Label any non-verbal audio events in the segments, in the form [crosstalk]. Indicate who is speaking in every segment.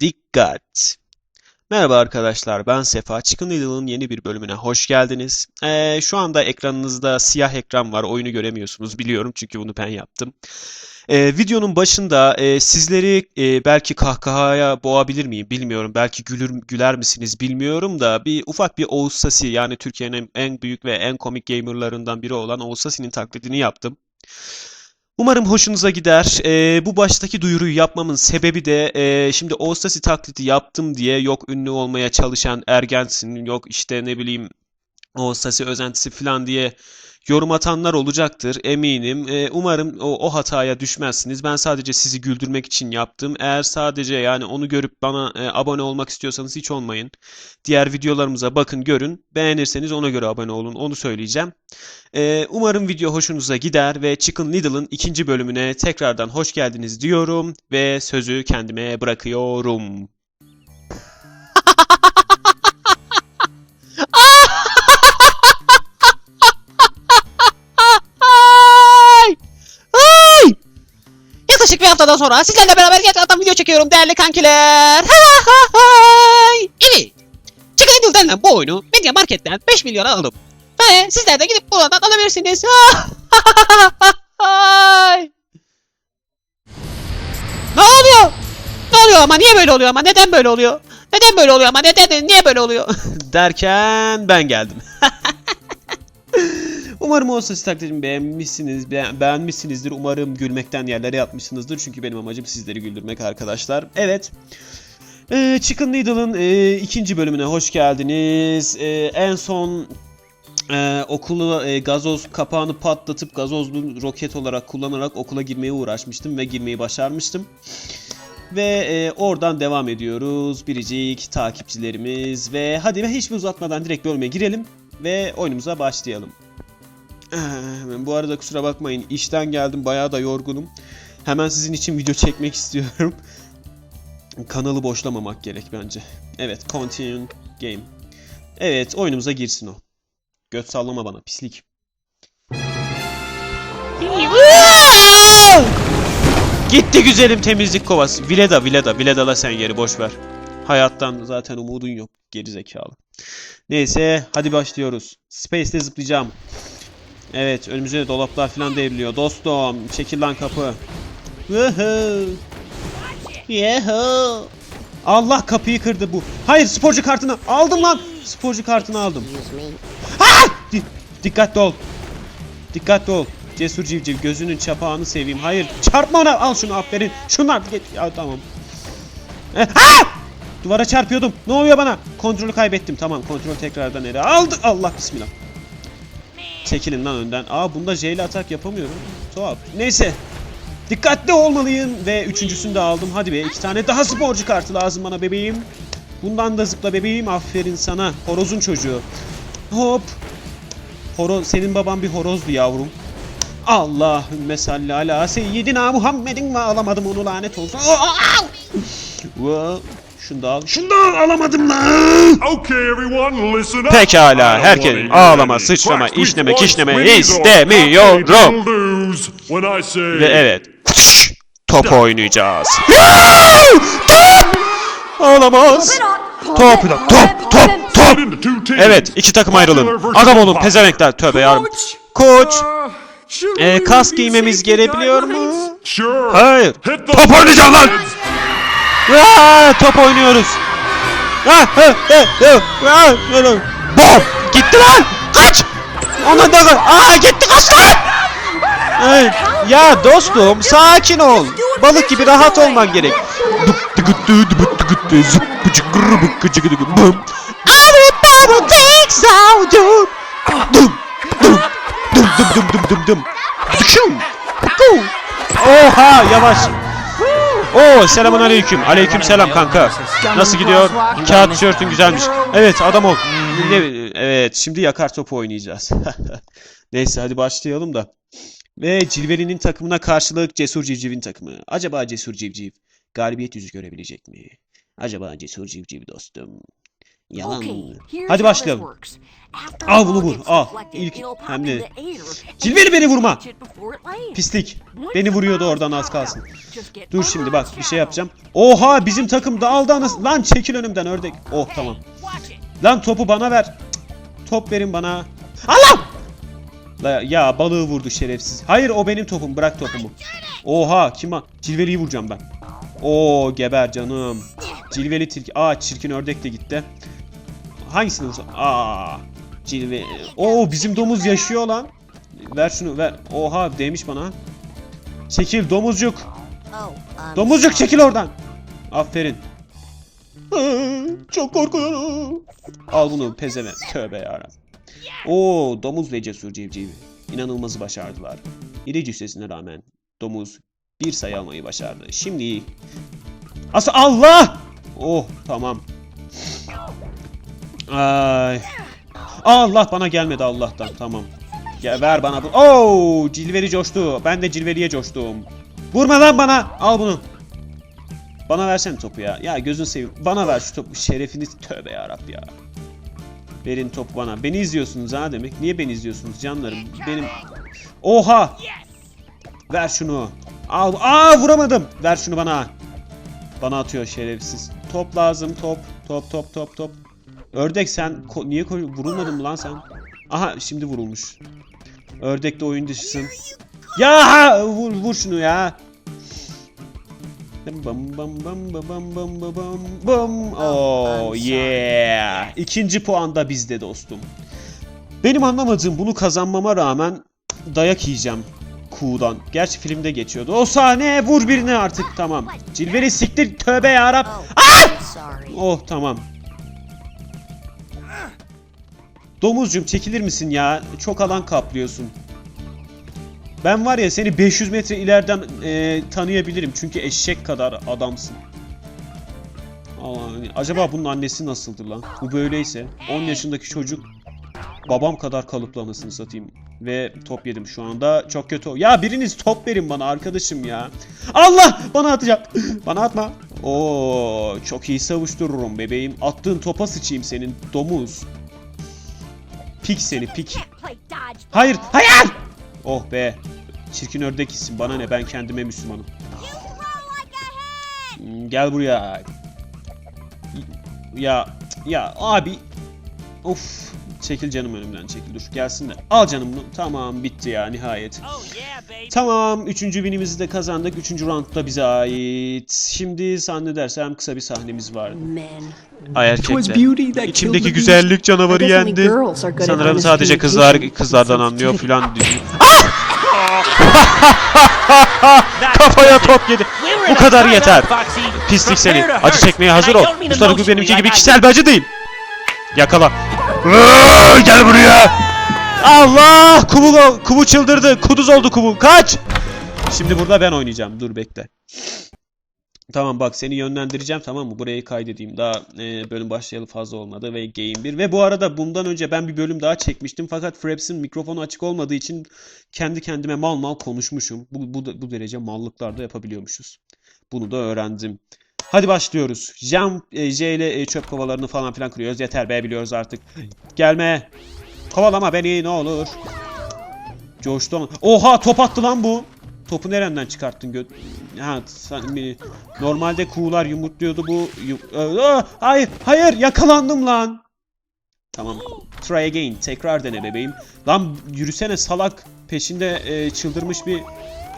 Speaker 1: Dikkat! Merhaba arkadaşlar, ben Sefa. Chicken Little'ın yeni bir bölümüne hoş geldiniz. Ee, şu anda ekranınızda siyah ekran var, oyunu göremiyorsunuz biliyorum çünkü bunu ben yaptım. Ee, videonun başında e, sizleri e, belki kahkahaya boğabilir miyim bilmiyorum. Belki gülür, güler misiniz bilmiyorum da bir ufak bir Oğuz Sasi yani Türkiye'nin en büyük ve en komik gamerlarından biri olan Oğuz Sasi'nin taklidini yaptım. Umarım hoşunuza gider. Ee, bu baştaki duyuruyu yapmamın sebebi de e, şimdi Oğuztaşı taklidi yaptım diye yok ünlü olmaya çalışan ergensin, yok işte ne bileyim Oğuztaşı özentisi falan diye yorum atanlar olacaktır eminim. Ee, umarım o, o hataya düşmezsiniz. Ben sadece sizi güldürmek için yaptım. Eğer sadece yani onu görüp bana e, abone olmak istiyorsanız hiç olmayın. Diğer videolarımıza bakın görün. Beğenirseniz ona göre abone olun. Onu söyleyeceğim. Ee, umarım video hoşunuza gider ve Chicken Little'ın ikinci bölümüne tekrardan hoş geldiniz diyorum ve sözü kendime bırakıyorum.
Speaker 2: Haftadan sonra sizlerle beraber gerçekten video çekiyorum değerli kankiler. Evet. Chicken Little denilen bu oyunu Media Market'ten 5 milyona aldım. Ve sizler de gidip buradan alabilirsiniz. Ne oluyor? Ne oluyor ama niye böyle oluyor ama neden böyle oluyor? Neden böyle oluyor ama neden niye böyle oluyor? [laughs]
Speaker 1: Derken ben geldim. [laughs] Umarım o ses taklidimi beğenmişsiniz, be- beğenmişsinizdir. Umarım gülmekten yerlere yatmışsınızdır. Çünkü benim amacım sizleri güldürmek arkadaşlar. Evet. Ee, Chicken Little'ın e, ikinci bölümüne hoş geldiniz. Ee, en son e, okulu e, gazoz kapağını patlatıp gazozlu roket olarak kullanarak okula girmeye uğraşmıştım ve girmeyi başarmıştım. Ve e, oradan devam ediyoruz. Biricik takipçilerimiz ve hadi ve hiçbir uzatmadan direkt bölüme girelim ve oyunumuza başlayalım. Bu arada kusura bakmayın işten geldim bayağı da yorgunum. Hemen sizin için video çekmek istiyorum. Kanalı boşlamamak gerek bence. Evet continue game. Evet oyunumuza girsin o. Göt sallama bana pislik. Gitti güzelim temizlik kovası. Vileda Vileda Vileda'la sen yeri boş ver. Hayattan zaten umudun yok geri zekalı. Neyse hadi başlıyoruz. Space'te zıplayacağım. Evet önümüze de dolaplar falan devriliyor. Dostum çekil lan kapı. Woohoo. Yahoo. Allah kapıyı kırdı bu. Hayır sporcu kartını aldım lan. Sporcu kartını aldım. Ah! Di- dikkatli ol. Dikkatli ol. Cesur civciv gözünün çapağını seveyim. Hayır çarpma ona. Al şunu aferin. Şunlar. Ya tamam. Eh, ah! Duvara çarpıyordum. Ne oluyor bana? Kontrolü kaybettim. Tamam kontrol tekrardan ele aldı. Allah bismillah. Çekilin lan önden. Aa bunda J ile atak yapamıyorum. Tuhaf. Neyse. Dikkatli olmalıyım. Ve üçüncüsünü de aldım. Hadi be iki tane daha sporcu kartı lazım bana bebeğim. Bundan da zıpla bebeğim. Aferin sana. Horozun çocuğu. Hop. Horoz, senin baban bir horozdu yavrum. Allahümme salli ala seyyidina Muhammedin ve alamadım onu lanet olsun. Şunu da al. Şunu da al. Alamadım lan.
Speaker 3: Okay, everyone, listen up.
Speaker 1: Pekala, herkes ağlama, sıçrama, işleme, kişneme istemiyorum. Ve evet. Top oynayacağız. top! Olamaz. Top, top, top, top, top. Evet, iki takım ayrılın. Adam olun, pezevenkler. Tövbe yarabbim. Koç, e, kas giymemiz gerebiliyor mu? Hayır. Top oynayacağım lan. Top oynuyoruz. Bom! Gitti lan! Kaç! Ona da Aa gitti kaç lan! Ya dostum sakin ol. Balık gibi rahat olman gerek. Everybody takes out. Oha yavaş. Oo selamun aleyküm. Aleyküm selam kanka. Nasıl gidiyor? Kağıt tişörtün güzelmiş. Evet adam ol. Evet şimdi yakar topu oynayacağız. [laughs] Neyse hadi başlayalım da. Ve Cilveli'nin takımına karşılık Cesur Civciv'in takımı. Acaba Cesur Civciv galibiyet yüzü görebilecek mi? Acaba Cesur Civciv dostum
Speaker 2: Yalan.
Speaker 1: Hadi başlayalım. Al bunu vur, al. İlk hem de- Cilveli beni vurma. Pislik. Beni vuruyordu oradan az kalsın. Dur şimdi bak bir şey yapacağım. Oha bizim takım dağıldı anasını. Lan çekil önümden ördek. Oh tamam. Lan topu bana ver. Cık, Top verin bana. Allah! La, ya balığı vurdu şerefsiz. Hayır o benim topum bırak topumu. Oha kim ha? Cilveliyi vuracağım ben. Oo geber canım. Cilveli tilki. Aa çirkin ördek de gitti. Hangisini vursam? Aa cilve. Oo bizim domuz yaşıyor lan. Ver şunu ver. Oha değmiş bana. Çekil domuzcuk. Domuzcuk çekil oradan. Aferin. [laughs] Çok korkuyorum. Al bunu pezeme. Tövbe yarabbim. Oo domuz ve cesur civciv. İnanılmazı başardılar. İri cüssesine rağmen domuz bir sayı almayı başardı. Şimdi... Asa Allah! Oh tamam. Ay. Allah bana gelmedi Allah'tan tamam. Ya ver bana bu. Oo cilveri coştu. Ben de cilveriye coştum. Vurma lan bana. Al bunu. Bana versene topu ya. Ya gözün seveyim. Bana ver şu topu. Şerefiniz tövbe yarab ya. Verin topu bana. Beni izliyorsunuz ha demek. Niye beni izliyorsunuz canlarım? Benim... Oha! Ver şunu. Al. Aa vuramadım. Ver şunu bana. Bana atıyor şerefsiz. Top lazım top. Top top top top. Ördek sen niye vurulmadın mı lan sen? Aha şimdi vurulmuş. Ördek de oyun dışısın. Ya vur vur şunu ya. Bam bam bam bam bam bam bam bam bam. Oh yeah. İkinci puan da bizde dostum. Benim anlamadığım bunu kazanmama rağmen dayak yiyeceğim Ku'dan. Gerçi filmde geçiyordu. O sahne vur birini artık tamam. Cilveli siktir tövbe yarab. Oh tamam. Domuzcum çekilir misin ya? Çok alan kaplıyorsun. Ben var ya seni 500 metre ileriden e, tanıyabilirim çünkü eşek kadar adamsın. Aa, acaba bunun annesi nasıldır lan? Bu böyleyse 10 yaşındaki çocuk babam kadar kalıplı anasını satayım. Ve top yedim şu anda. Çok kötü. Ya biriniz top verin bana arkadaşım ya. Allah! Bana atacak. [laughs] Bana atma. Oo, çok iyi savuştururum bebeğim. Attığın topa sıçayım senin domuz. Pik seni pik. Hayır, hayır! Oh be. Çirkin ördek isim bana ne ben kendime Müslümanım. Hmm, Gel buraya. Ya ya abi. Of. Çekil canım önümden çekil dur gelsin de. Al canım bunu. Tamam bitti ya nihayet. Tamam üçüncü winimizi de kazandık. Üçüncü round da bize ait. Şimdi zannedersem kısa bir sahnemiz var. Ay erkekler. İçimdeki güzellik canavarı yendi. Sanırım sadece kızlar kızlardan anlıyor filan diyor. [laughs] Kafaya top yedi. [laughs] Bu kadar yeter. Pislik seni. Acı çekmeye hazır ol. Usta benimki gibi kişisel bir acı değil. Yakala. Iıı, Gel buraya. Allah! Kubu, kubu çıldırdı. Kuduz oldu kubu. Kaç! Şimdi burada ben oynayacağım. Dur bekle. Tamam bak seni yönlendireceğim tamam mı? Burayı kaydedeyim. Daha e, bölüm başlayalı fazla olmadı ve Game 1. Ve bu arada bundan önce ben bir bölüm daha çekmiştim. Fakat Fraps'in mikrofonu açık olmadığı için kendi kendime mal mal konuşmuşum. Bu, bu, bu derece mallıklar da yapabiliyormuşuz. Bunu da öğrendim. Hadi başlıyoruz. Jam, e, J ile e, çöp kovalarını falan filan kırıyoruz. Yeter be biliyoruz artık. Gelme. Kovalama beni ne olur. Coştu ama. Oha top attı lan bu. Topu nereden çıkarttın gö... Ha sen beni... Normalde kuğular yumurtluyordu bu... Yu- Aa, hayır hayır yakalandım lan. Tamam. Try again. Tekrar dene bebeğim. Lan yürüsene salak. Peşinde e, çıldırmış bir...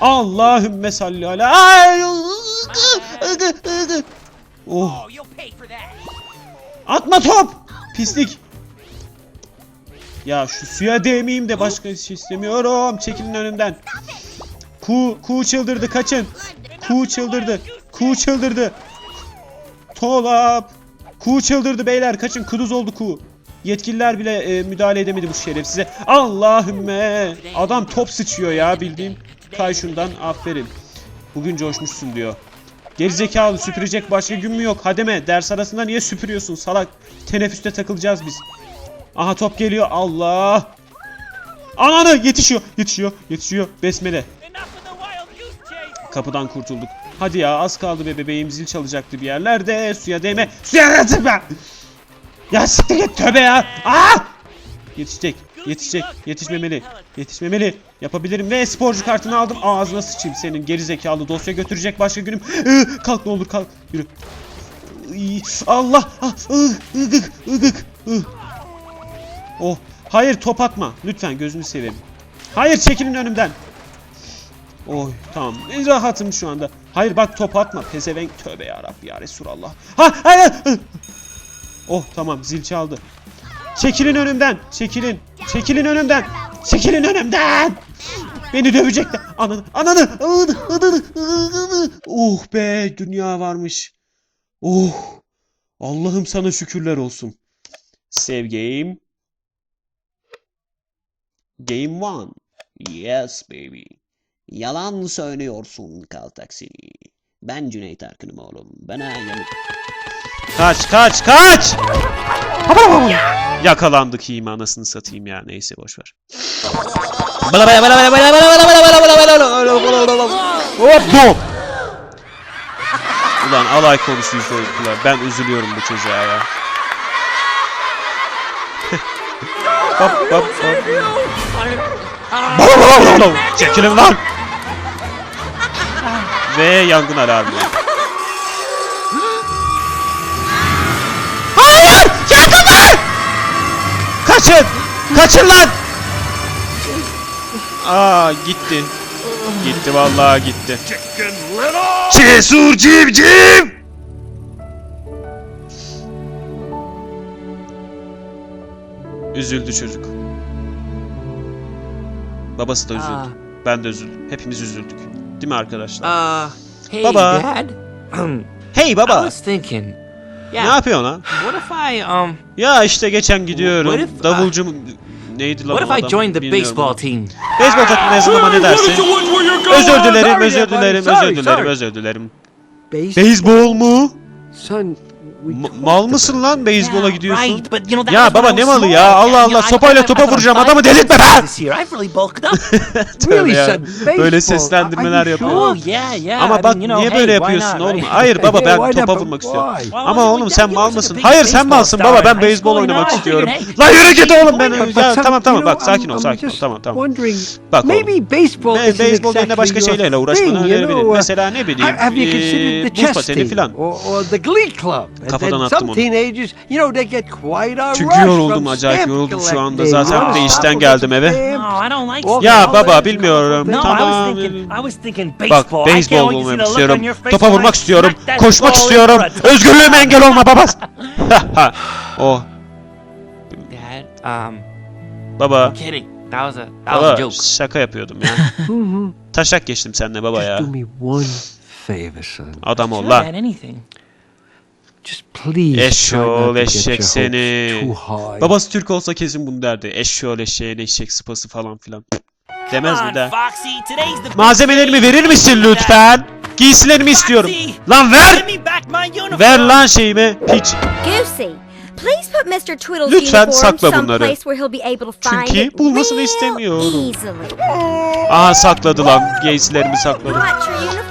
Speaker 1: Allahümme salli ala... Ay! Oh. Atma top! Pislik. Ya şu suya değmeyeyim de başka bir şey istemiyorum. Çekilin önümden. Ku, ku çıldırdı kaçın. Ku çıldırdı. Ku çıldırdı. Tolap. Ku çıldırdı beyler kaçın kuduz oldu ku. Yetkililer bile e, müdahale edemedi bu şerefsize. Allahümme. Adam top sıçıyor ya bildiğim. Kay şundan aferin. Bugün coşmuşsun diyor. Gerizekalı süpürecek başka gün mü yok? Hademe ders arasında niye süpürüyorsun salak? Teneffüste takılacağız biz. Aha top geliyor Allah. Ananı yetişiyor yetişiyor yetişiyor besmele. Kapıdan kurtulduk. Hadi ya az kaldı be bebeğim zil çalacaktı bir yerlerde. Suya değme. Suya değme. Ya siktir git tövbe ya. Aa! Yetişecek. Yetişecek. Yetişmemeli. Yetişmemeli. Yapabilirim ve sporcu kartını aldım. Ağzına sıçayım senin geri zekalı dosya götürecek başka günüm. Iı, kalk ne olur kalk. Yürü. Allah. Ah, ıgık, ıgık, ıh. Oh. Hayır top atma. Lütfen gözünü seveyim. Hayır çekilin önümden. Oy tamam. En rahatım şu anda. Hayır bak top atma. Pezevenk. Tövbe ya Rabbi ya Resulallah. Ha hayır. Oh tamam zil çaldı. Çekilin önümden. Çekilin. Çekilin önümden. Çekilin önümden. Beni dövecekler. Ananı. Ananı. Ananı. Ananı. Ananı. Oh be dünya varmış. Oh. Allah'ım sana şükürler olsun. Save game. Game one. Yes baby.
Speaker 2: Yalan söylüyorsun kal taksi. Ben Cüneyt Arkın'ım oğlum. Bana yanık.
Speaker 1: Kaç kaç kaç. Yakalandık iyi anasını satayım ya. Neyse boşver. Hop bom. Ulan alay konuşuyor çocuklar. Ben üzülüyorum bu çocuğa ya. hop hop hop. Çekilin lan. Ve yangın alarmı. Kaçın! Kaçın lan! Aa gitti. Gitti vallahi gitti.
Speaker 3: Chicken little!
Speaker 1: Cesur civciv! Üzüldü çocuk. Babası da üzüldü.
Speaker 4: Aa.
Speaker 1: Ben de üzüldüm. Hepimiz üzüldük. Değil mi arkadaşlar?
Speaker 4: Uh, hey,
Speaker 1: Baba.
Speaker 4: Dad.
Speaker 1: Hey
Speaker 4: I
Speaker 1: baba!
Speaker 4: was thinking.
Speaker 1: Ne
Speaker 4: Yeah.
Speaker 1: yapıyorsun lan?
Speaker 4: What if I um?
Speaker 1: Ya işte geçen gidiyorum.
Speaker 4: What if, uh,
Speaker 1: Davulcu neydi lan
Speaker 4: What
Speaker 1: o
Speaker 4: if I
Speaker 1: adam?
Speaker 4: joined the
Speaker 1: Bilmiyorum.
Speaker 4: baseball team?
Speaker 1: Beyzbol takımına yazılmama ne dersin? Özür dilerim, özür dilerim, özür dilerim, özür dilerim. Beyzbol mu?
Speaker 5: Son,
Speaker 1: Mal mısın lan beyzbola gidiyorsun? Ya baba ne malı ya? Allah Allah sopayla topa vuracağım adamı delirtme be! [laughs] Tövbe ya. Böyle seslendirmeler yapıyor. Ama bak niye böyle yapıyorsun oğlum? Hayır baba ben topa vurmak istiyorum. Ama oğlum sen mal mısın? Hayır sen malsın baba ben beyzbol oynamak istiyorum. Lan yürü git oğlum ben. Tamam tamam bak sakin ol sakin ol tamam tamam. Bak oğlum. Beyzbol yerine başka şeylerle uğraşmanı önerebilirim. Mesela ne bileyim buz pateni
Speaker 5: falan
Speaker 1: kafadan attım onu.
Speaker 5: You know, they get quite a
Speaker 1: Çünkü yoruldum acayip yoruldum şu anda. Zaten de işten geldim eve. Ya baba bilmiyorum. Tamam. Bak beyzbol
Speaker 4: bulmak
Speaker 1: istiyorum. Topa vurmak istiyorum. Koşmak istiyorum. Özgürlüğüme [laughs] engel olma baba. [laughs] [laughs] oh.
Speaker 4: Dad, um,
Speaker 1: baba. Baba, şaka yapıyordum ya. Taşak geçtim seninle baba ya. Adam ol
Speaker 5: lan. Eşol
Speaker 1: eşek seni. Babası Türk olsa kesin bunu derdi. Eşol eşeğin eşek sıpası falan filan. Demez mi de. Malzemelerimi verir misin lütfen? Giysilerimi istiyorum. Lan ver! Ver lan şeyimi piç. Lütfen sakla bunları. Çünkü bulmasını istemiyorum. Aha sakladı lan. Giysilerimi sakladı.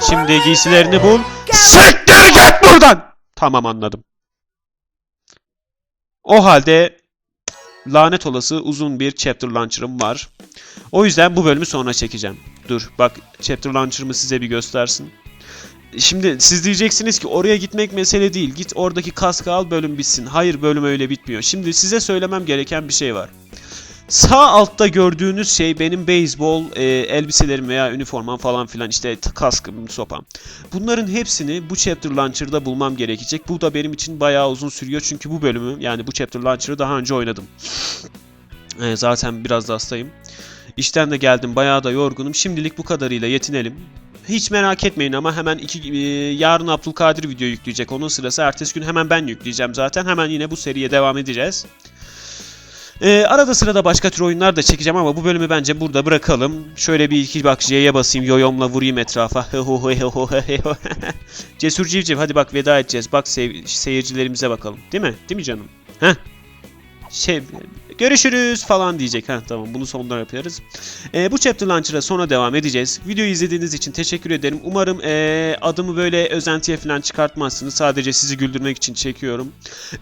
Speaker 1: Şimdi giysilerini bul. Siktir git buradan! Tamam anladım. O halde lanet olası uzun bir chapter launcher'ım var. O yüzden bu bölümü sonra çekeceğim. Dur bak chapter launcher'ımı size bir göstersin. Şimdi siz diyeceksiniz ki oraya gitmek mesele değil. Git oradaki kaskı al bölüm bitsin. Hayır bölüm öyle bitmiyor. Şimdi size söylemem gereken bir şey var. Sağ altta gördüğünüz şey benim beyzbol e, elbiselerim veya üniformam falan filan işte kaskım, sopam. Bunların hepsini bu chapter launcher'da bulmam gerekecek. Bu da benim için bayağı uzun sürüyor çünkü bu bölümü yani bu chapter launcher'ı daha önce oynadım. E, zaten biraz da hastayım. İşten de geldim bayağı da yorgunum. Şimdilik bu kadarıyla yetinelim. Hiç merak etmeyin ama hemen iki e, yarın Abdülkadir video yükleyecek. Onun sırası ertesi gün hemen ben yükleyeceğim zaten. Hemen yine bu seriye devam edeceğiz. Ee, arada sırada başka tür oyunlar da çekeceğim ama bu bölümü bence burada bırakalım. Şöyle bir iki bak J'ye basayım, yoyomla vurayım etrafa. Cesur civciv hadi bak veda edeceğiz. Bak seyircilerimize bakalım. Değil mi? Değil mi canım? Heh. Şey, görüşürüz falan diyecek. Ha tamam bunu sonunda yaparız. Ee, bu chapter launcher'a sonra devam edeceğiz. Videoyu izlediğiniz için teşekkür ederim. Umarım ee, adımı böyle özentiye falan çıkartmazsınız. Sadece sizi güldürmek için çekiyorum.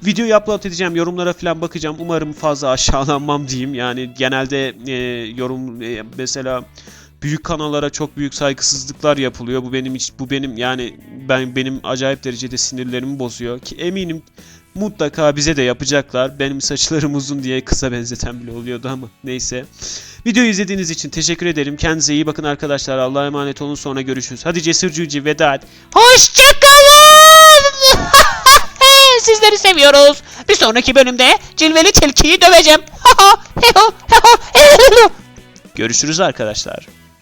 Speaker 1: Videoyu upload edeceğim. Yorumlara falan bakacağım. Umarım fazla [laughs] aşağılanmam diyeyim. Yani genelde ee, yorum ee, mesela büyük kanallara çok büyük saygısızlıklar yapılıyor. Bu benim hiç bu benim yani ben benim acayip derecede sinirlerimi bozuyor ki eminim mutlaka bize de yapacaklar. Benim saçlarım uzun diye kısa benzeten bile oluyordu ama neyse. Videoyu izlediğiniz için teşekkür ederim. Kendinize iyi bakın arkadaşlar. Allah'a emanet olun. Sonra görüşürüz. Hadi Cesur Cuci veda et.
Speaker 2: Hoşçakalın. [laughs] Sizleri seviyoruz. Bir sonraki bölümde cilveli tilkiyi döveceğim. [laughs]
Speaker 1: Görüşürüz arkadaşlar.